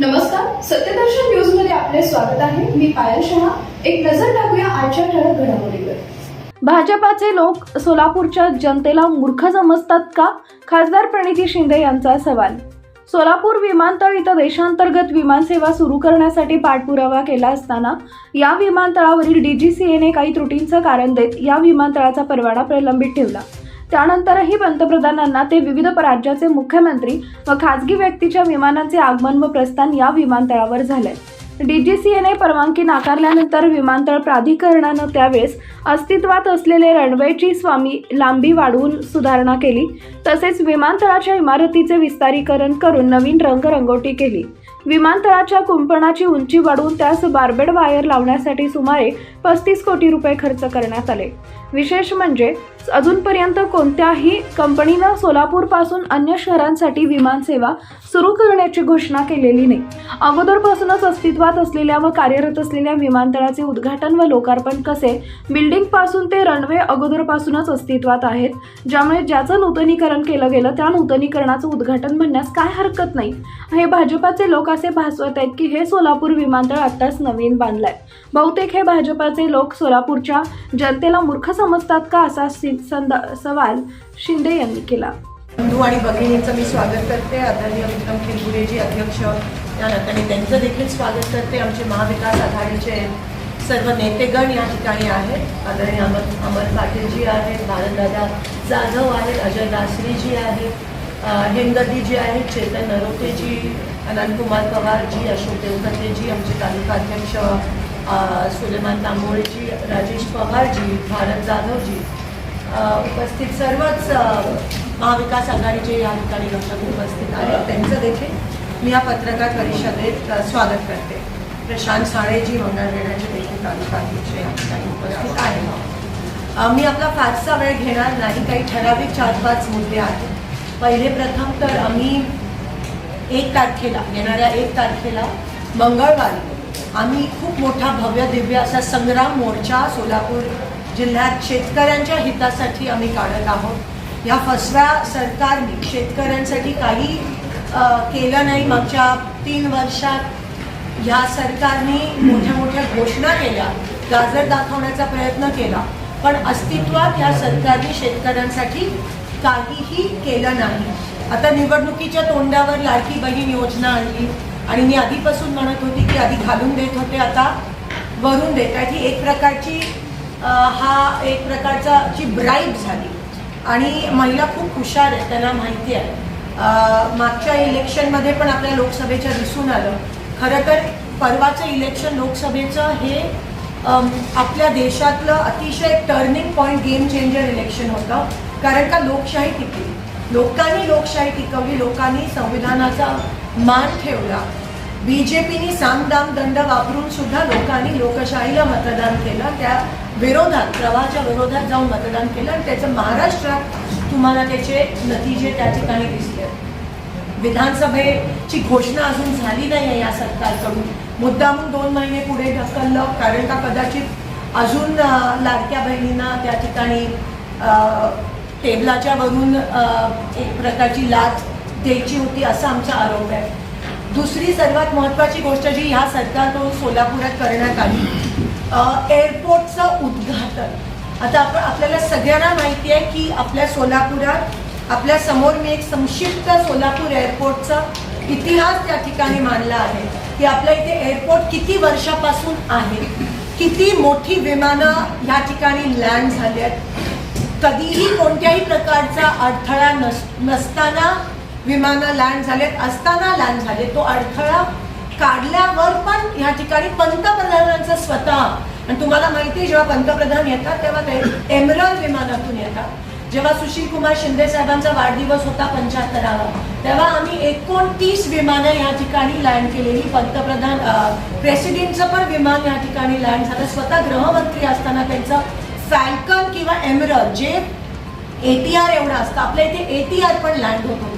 नमस्कार सत्यदर्शन न्यूजमध्ये आपले स्वागत आहे. मी पायल शहा. एक नजर टाकूया आजच्या ठळक घडामोडीवर. भाजपाचे लोक सोलापूरच्या जनतेला मूर्ख समजतात का? खासदार प्रणिती शिंदे यांचा सवाल. सोलापूर विमानतळ इथं देशांतर्गत विमानसेवा सुरू करण्यासाठी पाठपुरावा केला असताना या विमानतळावरील डीजीसीएने काही त्रुटींचं कारण देत या विमानतळाचा परवाना प्रलंबित ठेवला. त्यानंतरही पंतप्रधानांना ते विविध राज्याचे मुख्यमंत्री व खासगी व्यक्तीच्या विमानांचे आगमन व प्रस्थान या विमानतळावर झाले डीजीसीएने परवानगी नाकारल्यानंतर विमानतळ प्राधिकरणानं त्यावेळेस अस्तित्वात असलेले रनवेची स्वामी लांबी वाढवून सुधारणा केली तसेच विमानतळाच्या इमारतीचे विस्तारीकरण करून नवीन रंगरंगोटी केली. विमानतळाच्या कुंपणाची उंची वाढवून त्यास बार्बेड वायर लावण्यासाठी सुमारे पस्तीस कोटी रुपये खर्च करण्यात आले. विशेष म्हणजे अजूनपर्यंत कोणत्याही कंपनीनं सोलापूरपासून अन्य शहरांसाठी विमानसेवा सुरू करण्याची घोषणा केलेली नाही. अगोदरपासूनच अस्तित्वात असलेल्या व कार्यरत असलेल्या विमानतळाचे उद्घाटन व लोकार्पण कसे बिल्डिंगपासून ते रनवे अगोदरपासूनच अस्तित्वात आहेत ज्यामुळे ज्याचं नूतनीकरण केलं गेलं त्या नूतनीकरणाचं उद्घाटन म्हणण्यास काय हरकत नाही. हे भाजपाचे लोक असे भासवत आहेत की हे सोलापूर विमानतळ आत्ताच नवीन बांधलंय. बहुतेक हे भाजपाचे लोक सोलापूरच्या जनतेला मूर्ख समजतात का असा संदा सवाल शिंदे यांनी केला. बंधू आणि भगिनीचं मी स्वागत करते. आदरणीय विक्रम किरगुरेजी अध्यक्ष या नात्याने त्यांचं देखील स्वागत करते. आमचे महाविकास आघाडीचे सर्व नेतेगण या ठिकाणी आहेत. आदरणीय अमर अमर पाटीलजी आहेत भारतदादा जाधव आहेत अजय दासरीजी आहेत हेमगतीजी आहेत चेतन नरोतेजी अनंतकुमार पवारजी अशोक देवकतेजी आमचे तालुका अध्यक्ष सुलेमान तांबोळेजी राजेश पवारजी भारत जाधवजी उपस्थित सर्वच महाविकास आघाडीचे या ठिकाणी घटक उपस्थित आहेत. त्यांचं देखील मी या पत्रकार परिषदेत स्वागत करते. प्रशांत साळेजी मंगळवेढ्याचे देखील तालुका अध्यक्ष या ठिकाणी उपस्थित आहेत. मी आपला फारसा वेळ घेणार नाही. काही ठराविक चार पाच मुद्दे आहेत. पहिले प्रथम तर आम्ही एक तारखेला येणाऱ्या एक तारखेला मंगळवारी आम्ही खूप मोठा भव्य दिव्य असा संग्राम मोर्चा सोलापूर जिल्ह्यात शेतकऱ्यांच्या हितासाठी आम्ही काढत आहोत. या फसव्या सरकारने शेतकऱ्यांसाठी काही केलं नाही मागच्या तीन वर्षात. ह्या सरकारने मोठ्या मोठ्या घोषणा केल्या गाजर दाखवण्याचा प्रयत्न केला पण अस्तित्वात या सरकारने शेतकऱ्यांसाठी काहीही केलं नाही. आता निवडणुकीच्या तोंडावर लाडकी बहीण योजना आणली. आणि मी आधीपासून म्हणत होती की आधी घालून देत होते आता वरून देत आहे. ही एक प्रकारची हा एक प्रकारचा जी ब्राईब झाली. आणि महिला खूप हुशार आहेत त्यांना माहिती आहे. मागच्या इलेक्शनमध्ये पण आपल्या लोकसभेच्या दिसून आलं. खरं तर परवाचं इलेक्शन लोकसभेचं हे आपल्या देशातलं अतिशय turning point game changer election होतं. कारण का लोकशाही टिकली. लोकांनी लोकशाही टिकवली लोकांनी संविधानाचा मान ठेवला. बी जे पीने सामदाम दंड वापरून सुद्धा लोकांनी लोकशाहीला मतदान केलं. त्या विरोधात प्रवाहाच्या विरोधात जाऊन मतदान केलं. आणि त्याचं महाराष्ट्रात तुम्हाला त्याचे नतीजे त्या ठिकाणी दिसले. विधानसभेची घोषणा अजून झाली नाही आहे या सरकारकडून. मुद्दामून दोन महिने पुढे ढकललं कारण का कदाचित अजून लाडक्या बहिणींना त्या ठिकाणी टेबलाच्या वरून एक प्रकारची लाच द्यायची होती असा आमचा आरोप आहे. दुसरी सर्वात महत्त्वाची गोष्ट जी ह्या सरकारकडून सोलापुरात करण्यात आली एअरपोर्टचं उद्घाटन. आता आपण आपल्याला सगळ्यांना माहिती आहे की आपल्या सोलापुरात आपल्यासमोर मी एक संक्षिप्त सोलापूर एअरपोर्टचा इतिहास त्या ठिकाणी मानला आहे. की आपल्या इथे एअरपोर्ट किती वर्षापासून आहे? किती मोठी विमानं ह्या ठिकाणी लँड झाली आहेत? कधीही कोणत्याही प्रकारचा अडथळा नस नसताना विमानं लँड झालेत असताना लँड झाले. तो अडथळा काढल्यावर पण ह्या ठिकाणी पंतप्रधानांचं स्वतः आणि तुम्हाला माहिती आहे जेव्हा पंतप्रधान येतात तेव्हा ते एमरल विमानातून येतात. जेव्हा सुशील कुमार शिंदे साहेबांचा वाढदिवस होता पंच्याहत्तरावा तेव्हा आम्ही एकोणतीस विमानं या ठिकाणी लँड केलेली. पंतप्रधान प्रेसिडेंटचं पण विमान या ठिकाणी लँड झालं. स्वतः गृहमंत्री असताना त्यांचं फॅल्कन किंवा एमरल जे ए टी आर एवढं असतं. आपल्या इथे एटीआर पण लँड होत.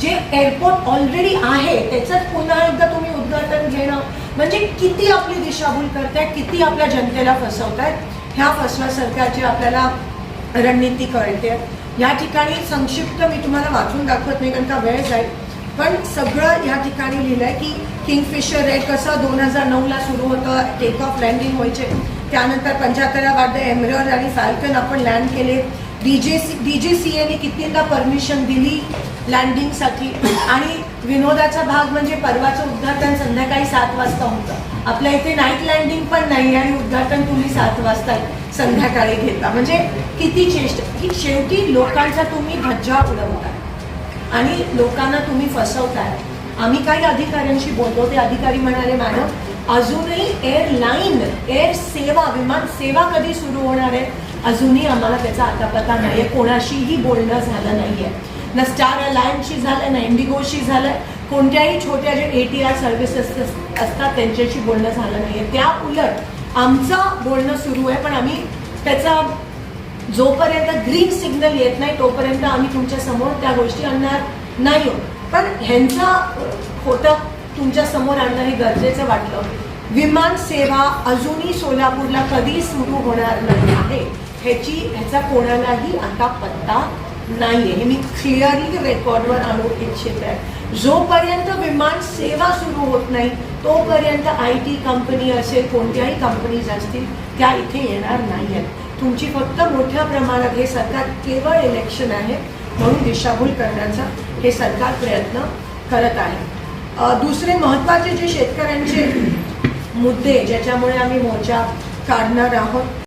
जे एअरपोर्ट ऑलरेडी आहे त्याचंच पुन्हा एकदा तुम्ही उद्घाटन घेणं. म्हणजे किती आपली दिशाभूल करतायत किती आपल्या जनतेला फसवतायत ह्या फसव्या सरकारची आपल्याला रणनीती कळते. या ठिकाणी संक्षिप्त मी तुम्हाला वाचून दाखवत नाही कारण का वेळ जाईल. पण सगळं या ठिकाणी लिहिलं आहे की किंगफिशर रेड कसं दोन हजार नऊला सुरू होतं टेक ऑफ लँडिंग व्हायचे. त्यानंतर पंच्याहत्तरा वाटतं एमरॉल आणि फॅल्कन आपण लँड केले. D J C D J C एने कितींदा परमिशन दिली? लँडिंगसाठी आणि विनोदाचा भाग म्हणजे परवाचं उद्घाटन संध्याकाळी सात वाजता होतं. आपल्या इथे नाईट लँडिंग पण नाही आणि उद्घाटन तुम्ही सात वाजता संध्याकाळी घेता. म्हणजे किती चेष्ट की शेवटी लोकांचा तुम्ही भज्जा उडवताय. आणि लोकांना तुम्ही फसवताय. आम्ही काही अधिकाऱ्यांशी बोलतो ते अधिकारी म्हणाले मॅडम अजूनही एअरलाईन एअर सेवा विमान सेवा कधी सुरू होणार आहे? अजूनही आम्हाला त्याचा आता पता नाही आहे कोणाशीही बोलणं झालं नाही आहे ना स्टार अलायन्सशी झालं ना इंडिगोशी झालं कोणत्याही छोट्या जे ए टी आर सर्व्हिसेस असतात त्यांच्याशी बोलणं झालं नाही आहे त्या उलट आमचं बोलणं सुरू आहे पण आम्ही त्याचा जोपर्यंत ग्रीन सिग्नल येत नाही तोपर्यंत आम्ही तुमच्यासमोर त्या गोष्टी आणणार नाही आहोत. पण ह्यांचा होतं तुमच्यासमोर आणणं हे गरजेचं वाटलं. विमान सेवा अजूनही सोलापूरला कधी सुरू होणार नाही आहे. ह्याची ह्याचा कोणालाही आता पत्ता नाहीये. हे मी क्लिअरली रेकॉर्डवर आणू इच्छित आहे. जोपर्यंत विमान सेवा सुरू होत नाही तोपर्यंत आय टी कंपनी असेल कोणत्याही कंपनीज असतील त्या इथे येणार नाही आहेत तुमची फक्त मोठ्या प्रमाणात हे सरकार केवळ इलेक्शन आहे म्हणून दिशाभूल करण्याचा हे सरकार प्रयत्न करत आहे. दुसरे महत्त्वाचे जे शेतकऱ्यांचे मुद्दे ज्याच्यामुळे आम्ही मोर्चा काढणार आहोत